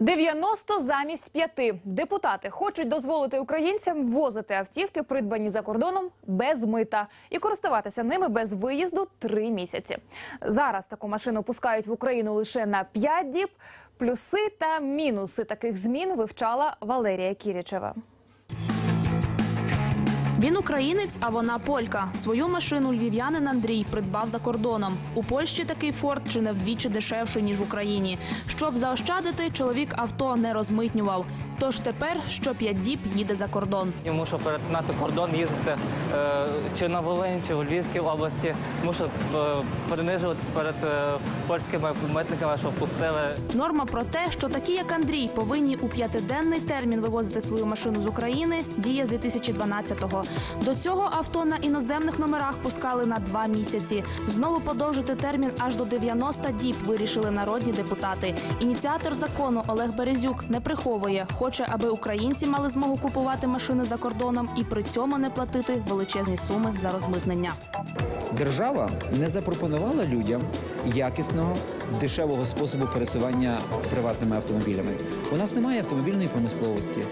90 замість 5. Депутати хочуть дозволити українцям ввозити автівки, придбані за кордоном, без мита і користуватися ними без виїзду три місяці. Зараз таку машину пускають в Україну лише на 5 діб. Плюси та мінуси таких змін вивчала Валерія Кірічева. Він українець, а вона полька. Свою машину львів'янин Андрій придбав за кордоном. У Польщі такий форт чи не вдвічі дешевший, ніж в Україні. Щоб заощадити, чоловік авто не розмитнював. Тож тепер що п'ять діб їде за кордон. Я мушу перетинати кордон, їздити е, чи на Волині, чи в Львівській області. Мушу е, принижуватися перед е, польськими митниками, що впустили. Норма про те, що такі, як Андрій, повинні у п'ятиденний термін вивозити свою машину з України, діє з 2012-го. До цього авто на іноземних номерах пускали на два місяці. Знову подовжити термін аж до 90 діб вирішили народні депутати. Ініціатор закону Олег Березюк не приховує, хоче, аби українці мали змогу купувати машини за кордоном і при цьому не платити величезні суми за розмитнення. Держава не запропонувала людям якісного дешевого способу пересування приватними автомобілями. У нас немає автомобільної промисловості.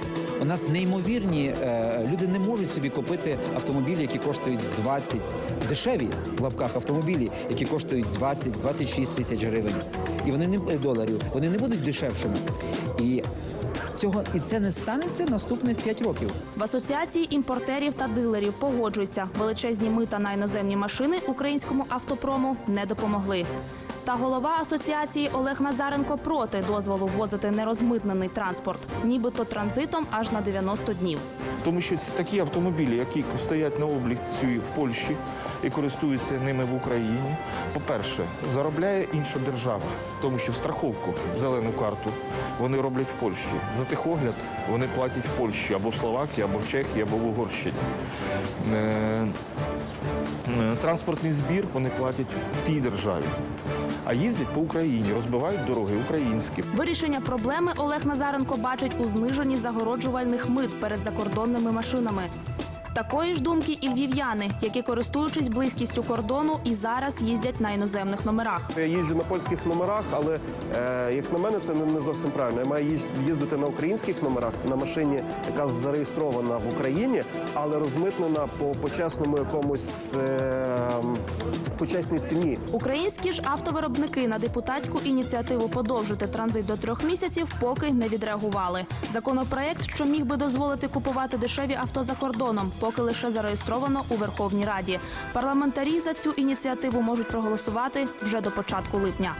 У нас неймовірні е, люди не можуть собі купити автомобілі, які коштують 20 дешеві в лапках автомобілі, які коштують 20-26 тисяч гривень. І вони не доларів. Вони не будуть дешевшими. І цього і це не станеться наступних 5 років. В асоціації імпортерів та дилерів погоджуються, величезні мита на іноземні машини українському автопрому не допомогли. Та голова асоціації Олег Назаренко проти дозволу ввозити нерозмитнений транспорт, нібито транзитом аж на 90 днів. Тому що такі автомобілі, які стоять на обліці в Польщі і користуються ними в Україні, по-перше, заробляє інша держава, тому що страховку, зелену карту вони роблять в Польщі. За техогляд вони платять в Польщі або в Словакії, або в Чехії, або в Угорщині. Е, е, Транспортний збір вони платять в тій державі. А їздять по Україні, розбивають дороги українські. Вирішення проблеми Олег Назаренко бачить у зниженні загороджувальних мит перед закордонними машинами. Такої ж думки і львів'яни, які користуючись близькістю кордону і зараз їздять на іноземних номерах. Я їжджу на польських номерах, але е, як на мене, це не, зовсім правильно. Я маю їзд- їздити на українських номерах на машині, яка зареєстрована в Україні, але розмитнена по почесному якомусь е, почесній ціні. Українські ж автовиробники на депутатську ініціативу подовжити транзит до трьох місяців поки не відреагували. Законопроект, що міг би дозволити купувати дешеві авто за кордоном, поки лише зареєстровано у Верховній Раді. Парламентарі за цю ініціативу можуть проголосувати вже до початку липня.